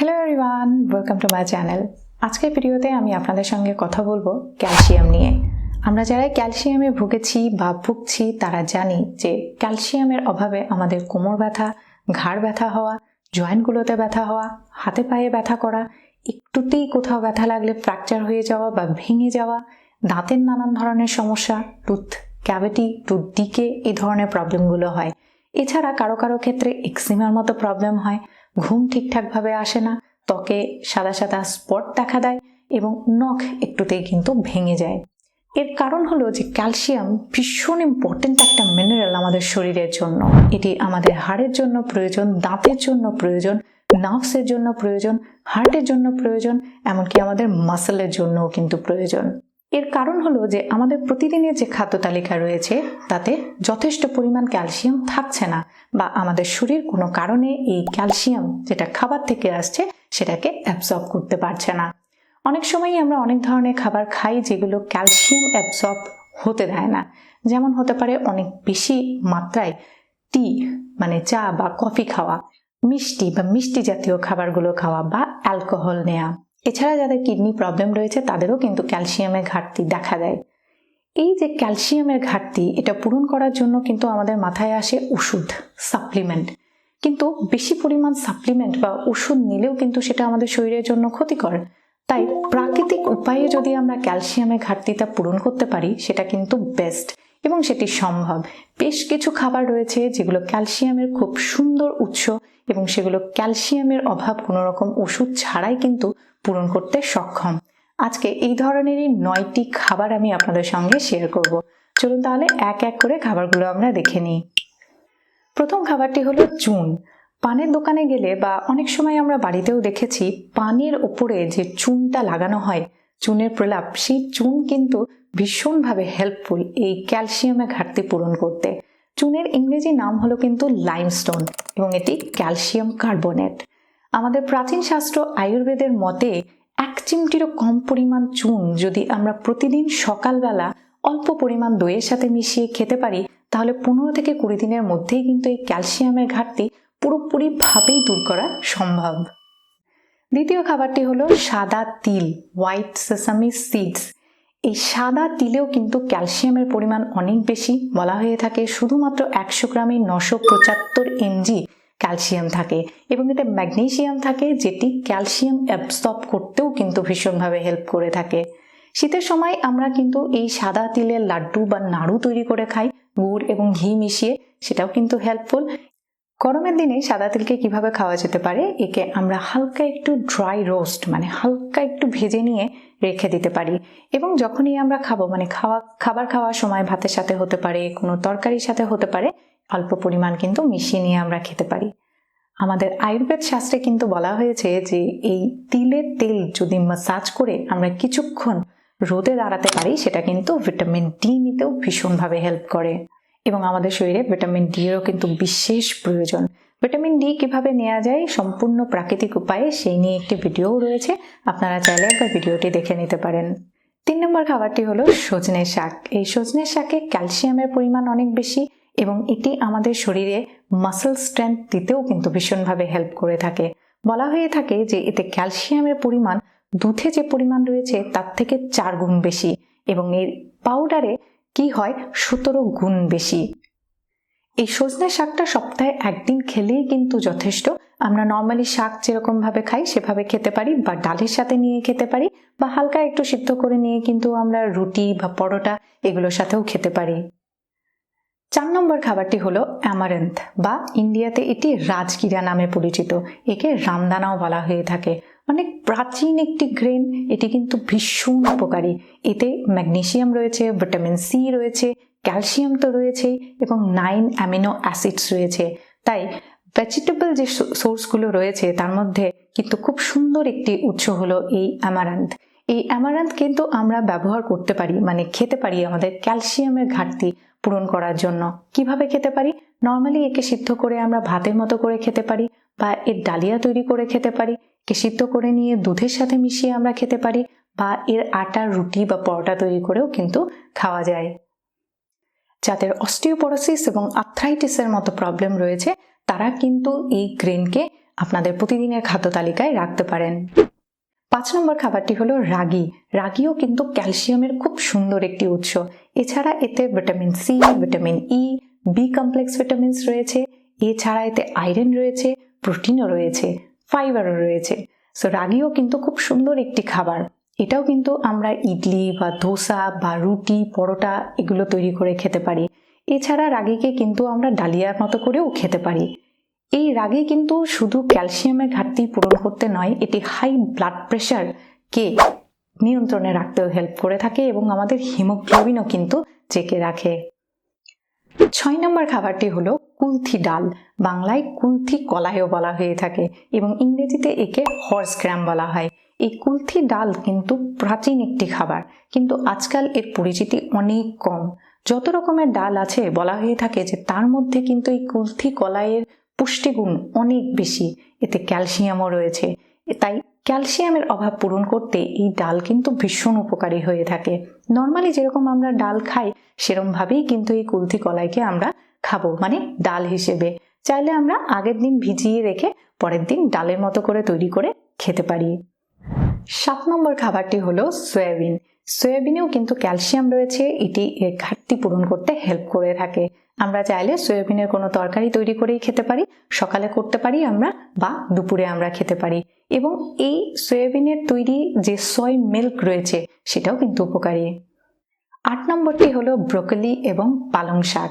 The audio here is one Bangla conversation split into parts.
Hello everyone welcome to my channel আজকের ভিডিওতে আমি আপনাদের সঙ্গে কথা বলব ক্যালসিয়াম নিয়ে। আমরা যারা ক্যালসিয়ামে ভুগেছি বা ভুগছি, তারা জানি যে ক্যালসিয়ামের অভাবে আমাদের কোমর ব্যথা, ঘাড় ব্যথা হওয়া, জয়েন্টগুলোতে ব্যথা হওয়া, হাতে পায়ে ব্যথা করা, একটুতেই কোথাও ব্যথা লাগলে ফ্র্যাকচার হয়ে যাওয়া বা ভেঙে যাওয়া, দাঁতের নানান ধরনের সমস্যা, টুথ ক্যাভিটি, টুথ ডিকে এই ধরনের প্রবলেমগুলো হয়। এছাড়া কারও কারও ক্ষেত্রে এক্সিমার মতো প্রবলেম হয়। ঘুম ঠিকঠাকভাবে আসে না, ত্বকে সাদা সাদা স্পট দেখা দেয় এবং নখ একটুতেই কিন্তু ভেঙে যায়। এর কারণ হলো যে ক্যালসিয়াম ভীষণ ইম্পর্টেন্ট একটা মিনারেল আমাদের শরীরের জন্য। এটি আমাদের হাড়ের জন্য প্রয়োজন, দাঁতের জন্য প্রয়োজন নার্ভসের জন্য প্রয়োজন হার্টের জন্য প্রয়োজন, এমনকি আমাদের মাসেলের জন্যও কিন্তু প্রয়োজন। এর কারণ হলো যে আমাদের প্রতিদিনের যে খাদ্য তালিকা রয়েছে, তাতে যথেষ্ট পরিমাণ ক্যালসিয়াম থাকছে না বা আমাদের শরীর কোনো কারণে এই ক্যালসিয়াম যেটা খাবার থেকে আসছে, সেটাকে অ্যাবজর্ব করতে পারছে না। অনেক সময়ই আমরা অনেক ধরনের খাবার খাই যেগুলো ক্যালসিয়াম অ্যাবজর্ব হতে দেয় না। যেমন হতে পারে অনেক বেশি মাত্রায় টি মানে চা বা কফি খাওয়া, মিষ্টি বা মিষ্টি জাতীয় খাবারগুলো খাওয়া বা অ্যালকোহল নেওয়া এছাড়া যাদের কিডনি প্রবলেম রয়েছে, তাদেরও কিন্তু ক্যালসিয়ামের ঘাটতি দেখা দেয়। এই যে ক্যালসিয়ামের ঘাটতি, এটা পূরণ করার জন্য কিন্তু আমাদের মাথায় আসে ওষুধ, সাপ্লিমেন্ট। কিন্তু বেশি পরিমাণ সাপ্লিমেন্ট বা ওষুধ নিলেও কিন্তু সেটা আমাদের শরীরের জন্য ক্ষতিকর। তাই প্রাকৃতিক উপায়ে যদি আমরা ক্যালসিয়ামের ঘাটতিটা পূরণ করতে পারি, সেটা কিন্তু বেস্ট এবং সেটি সম্ভব। বেশ কিছু খাবার রয়েছে যেগুলো ক্যালসিয়ামের খুব সুন্দর উৎস এবং সেগুলো ক্যালসিয়ামের অভাব কোনো রকম ওষুধ ছাড়াই কিন্তু পূরণ করতে সক্ষম। আজকে এই ধরনেরই নয়টি খাবার আমি আপনাদের সঙ্গে শেয়ার করব। চলুন তাহলে এক এক করে খাবারগুলো আমরা দেখে নিই। প্রথম খাবারটি হলো চুন। পানের দোকানে গেলে বা অনেক সময় আমরা বাড়িতেও দেখেছি, পানের ওপরে যে চুনটা লাগানো হয় চুনের প্রলাপ, সেই চুন কিন্তু ভীষণভাবে হেল্পফুল এই ক্যালসিয়ামের ঘাটতি পূরণ করতে। চুনের ইংরেজি নাম হলো কিন্তু লাইমস্টোন এবং এটি ক্যালসিয়াম কার্বনেট। আমাদের প্রাচীন শাস্ত্র আয়ুর্বেদের মতে, এক চিমটিরও কম পরিমাণ চুন যদি আমরা প্রতিদিন সকালবেলা অল্প পরিমাণ দইয়ের সাথে মিশিয়ে খেতে পারি, তাহলে পনেরো থেকে কুড়ি দিনের মধ্যেই কিন্তু এই ক্যালসিয়ামের ঘাটতি পুরোপুরিভাবেই দূর করা সম্ভব। দ্বিতীয় খাবারটি হলো সাদা তিল হোয়াইট সেসামি সিডস এই সাদা তিলেও কিন্তু ক্যালসিয়ামের পরিমাণ অনেক বেশি, বলা হয়ে থাকে শুধুমাত্র একশো গ্রামে নশো পঁচাত্তর এমজি ক্যালসিয়াম থাকে এবং এতে ম্যাগনেশিয়াম থাকে, যেটি ক্যালসিয়াম অ্যাবসর্ব করতেও কিন্তু ভীষণভাবে হেল্প করে থাকে। শীতের সময় আমরা কিন্তু এই সাদা তিলের লাড্ডু বা নাড়ু তৈরি করে খাই, গুড় এবং ঘি মিশিয়ে, সেটাও কিন্তু হেল্পফুল গরমের দিনে সাদা তিলকে কীভাবে খাওয়া যেতে পারে, একে আমরা হালকা একটু ড্রাই রোস্ট মানে হালকা একটু ভেজে নিয়ে রেখে দিতে পারি। এবং যখনই আমরা খাব মানে খাওয়া, খাবার খাওয়ার সময় ভাতের সাথে হতে পারে, কোনো তরকারির সাথে হতে পারে, অল্প পরিমাণ কিন্তু মিশিয়ে নিয়ে আমরা খেতে পারি। আমাদের আয়ুর্বেদ শাস্ত্রে কিন্তু বলা হয়েছে যে, এই তিলের তেল যদি মাসাজ করে আমরা কিছুক্ষণ রোদে দাঁড়াতে পারি, সেটা কিন্তু ভিটামিন ডি নিতেও ভীষণভাবে হেল্প করে। এবং আমাদের শরীরে ভিটামিন ডি এরও কিন্তু বিশেষ প্রয়োজন। ভিটামিন ডি কীভাবে নেওয়া যায়? সম্পূর্ণ প্রাকৃতিক উপায়ে সেই নিয়ে একটি ভিডিও রয়েছে। আপনারা চাইলে একবার ভিডিওটি দেখে নিতে পারেন। তিন নম্বর খাবারটি হলো সজনে শাক। এই সজনে শাকে ক্যালসিয়ামের পরিমাণ অনেক বেশি এবং এটি আমাদের শরীরে মাসেল স্ট্রেংথ দিতেও কিন্তু ভীষণভাবে হেল্প করে থাকে। বলা হয়ে থাকে যে এতে ক্যালসিয়ামের পরিমাণ দুধে যে পরিমাণ রয়েছে তার থেকে চার গুণ বেশি এবং এর পাউডারে কি হয়? সতেরো গুণ বেশি। এই সজনে শাকটা সপ্তাহে একদিন খেলেই কিন্তু যথেষ্ট। আমরা নর্মালি শাক যেরকম ভাবে খাই, সেভাবে খেতে পারি বা ডালের সাথে নিয়ে খেতে পারি বা হালকা একটু সিদ্ধ করে নিয়ে কিন্তু আমরা রুটি বা পরোটা এগুলোর সাথেও খেতে পারি। চার নম্বর খাবারটি হলো অ্যামারেন্থ বা ইন্ডিয়াতে এটি রাজগিরা নামে পরিচিত। একে রামদানাও বলা হয়ে থাকে। অনেক প্রাচীন একটি গ্রেন এটি কিন্তু ভীষণ উপকারী। এতে ম্যাগনেশিয়াম রয়েছে ভিটামিন সি রয়েছে ক্যালসিয়াম তো রয়েছেই এবং নাইন অ্যামিনো অ্যাসিডস রয়েছে। তাই ভেজিটেবল যে সোর্সগুলো রয়েছে, তার মধ্যে কিন্তু খুব সুন্দর একটি উৎস হলো এই অ্যামারান্থ এই অ্যামারান্থ কিন্তু আমরা ব্যবহার করতে পারি মানে খেতে পারি আমাদের ক্যালসিয়ামের ঘাটতি পূরণ করার জন্য। কীভাবে খেতে পারি? নর্মালি একে সিদ্ধ করে আমরা ভাতের মতো করে খেতে পারি বা এর ডালিয়া তৈরি করে খেতে পারি। সিদ্ধ করে নিয়ে দুধের সাথে মিশিয়ে আমরা খেতে পারি বা এর আটার রুটি বা পরোটা তৈরি করেও কিন্তু খাওয়া যায়। যাদের অস্টিওপরোসিস এবং আর্থ্রাইটিসের মতো প্রবলেম রয়েছে, তারা কিন্তু এই গ্রেনকে আপনাদের প্রতিদিনের খাদ্য তালিকায় রাখতে পারেন। পাঁচ নম্বর খাবারটি হলো রাগি। রাগিও কিন্তু ক্যালসিয়ামের খুব সুন্দর একটি উৎস। এছাড়া এতে vitamin C, vitamin E, B complex vitamins রয়েছে। এছাড়া এতে আয়রন রয়েছে, প্রোটিনও রয়েছে। ফাইবারও রয়েছে। সো রাগিও কিন্তু খুব সুন্দর একটি খাবার। এটাও কিন্তু আমরা ইডলি বা ধোসা বা রুটি, পরোটা এগুলো তৈরি করে খেতে পারি। এছাড়া রাগিকে কিন্তু আমরা ডালিয়ার মতো করেও খেতে পারি। এই রাগে কিন্তু শুধু ক্যালসিয়ামের ঘাটতি পূরণ করতে নয়, এটি হাই ব্লাড প্রেশারকে নিয়ন্ত্রণে রাখতেও হেল্প করে থাকে এবং আমাদের হিমোগ্লোবিনও কিন্তু চেকে রাখে। ছয় নম্বর খাবারটি হলো কুলথি ডাল। বাংলায় কুলথি কলাইও বলা হয়ে থাকে এবং ইংরেজিতে একে হর্স গ্রাম বলা হয়। এই কুলথি ডাল কিন্তু প্রাচীন একটি খাবার, কিন্তু আজকাল এর পরিচিতি অনেক কম। যত রকমের ডাল আছে, বলা হয়ে থাকে যে তার মধ্যে কিন্তু এই কুলথি কলাইয়ের পুষ্টিগুণ অনেক বেশি। এতে ক্যালসিয়ামও রয়েছে। তাই ক্যালসিয়ামের অভাব পূরণ করতে এই ডাল কিন্তু ভীষণ উপকারী হয়ে থাকে। নর্মালি যেরকম আমরা ডাল খাই, সেরমভাবেই কিন্তু এই কুলথি কলাইকে আমরা খাব মানে ডাল হিসেবে। চাইলে আমরা আগের দিন ভিজিয়ে রেখে পরের দিন ডালের মতো করে তৈরি করে খেতে পারি। সাত নম্বর খাবারটি হলো সয়াবিন। সয়াবিনেও কিন্তু ক্যালসিয়াম রয়েছে, এটি এর ঘাটতি পূরণ করতে হেল্প করে থাকে। আমরা চাইলে সয়াবিনের কোনো তরকারি তৈরি করেই খেতে পারি, সকালে করতে পারি আমরা বা দুপুরে আমরা খেতে পারি। এবং এই সয়াবিনের তৈরি যে সয় মিল্ক রয়েছে, সেটাও কিন্তু উপকারী। আট নম্বরটি হলো ব্রোকলি এবং পালং শাক।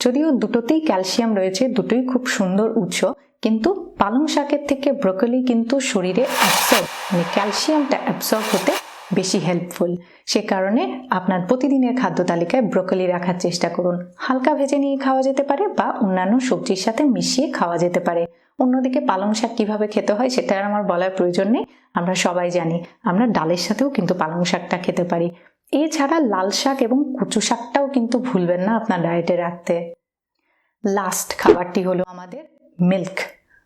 যদিও দুটোতেই ক্যালসিয়াম রয়েছে, দুটোই খুব সুন্দর উৎস, কিন্তু পালং শাকের থেকে ব্রোকলি কিন্তু শরীরে অ্যাবসর্ব মানে ক্যালসিয়ামটা অ্যাবসর্ব হতে বেশি হেল্পফুল সে কারণে আপনার প্রতিদিনের খাদ্য তালিকায় ব্রোকলি রাখার চেষ্টা করুন। হালকা ভেজে নিয়ে খাওয়া যেতে পারে বা অন্যান্য সবজির সাথে মিশিয়ে খাওয়া যেতে পারে। অন্যদিকে পালং শাক কীভাবে খেতে হয় সেটা আর আমার বলার প্রয়োজন নেই, আমরা সবাই জানি। আমরা ডালের সাথেও কিন্তু পালং শাকটা খেতে পারি। এছাড়া লাল শাক এবং কচু শাকটাও কিন্তু ভুলবেন না আপনার ডায়েটে রাখতে। লাস্ট খাবারটি হলো আমাদের মিল্ক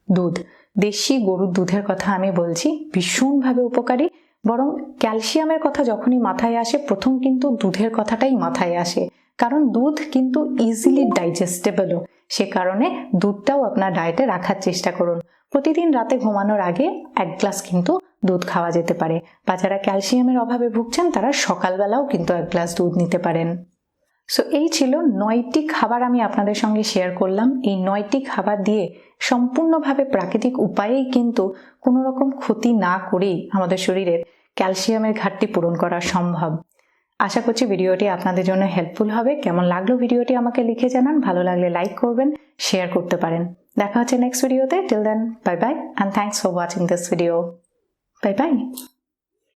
দুধ। দেশি গরুর দুধের কথা আমি বলছি, ভীষণভাবে উপকারী। বরং ক্যালসিয়ামের কথা যখনই মাথায় আসে, প্রথম কিন্তু দুধের কথাটাই মাথায় আসে। কারণ দুধ কিন্তু ইজিলি ডাইজেস্টেবলও সে কারণে দুধটাও আপনার ডায়েটে রাখার চেষ্টা করুন। প্রতিদিন রাতে ঘুমানোর আগে এক গ্লাস কিন্তু দুধ খাওয়া যেতে পারে। বা যারা ক্যালসিয়ামের অভাবে ভুগছেন, তারা সকালবেলাও কিন্তু এক গ্লাস দুধ নিতে পারেন। সো এই ছিল নয়টি খাবার আমি আপনাদের সঙ্গে শেয়ার করলাম। এই নয়টি খাবার দিয়ে সম্পূর্ণভাবে প্রাকৃতিক উপায়েই কিন্তু কোনো রকম ক্ষতি না করেই আমাদের শরীরের ক্যালসিয়ামের ঘাটতি পূরণ করা সম্ভব। আশা করছি ভিডিওটি আপনাদের জন্য হেল্পফুল হবে। কেমন লাগল ভিডিওটি আমাকে লিখে জানান। ভালো লাগলে লাইক করবেন শেয়ার করতে পারেন। দেখা হচ্ছে নেক্সট ভিডিওতে till then bye bye and thanks for watching this video bye bye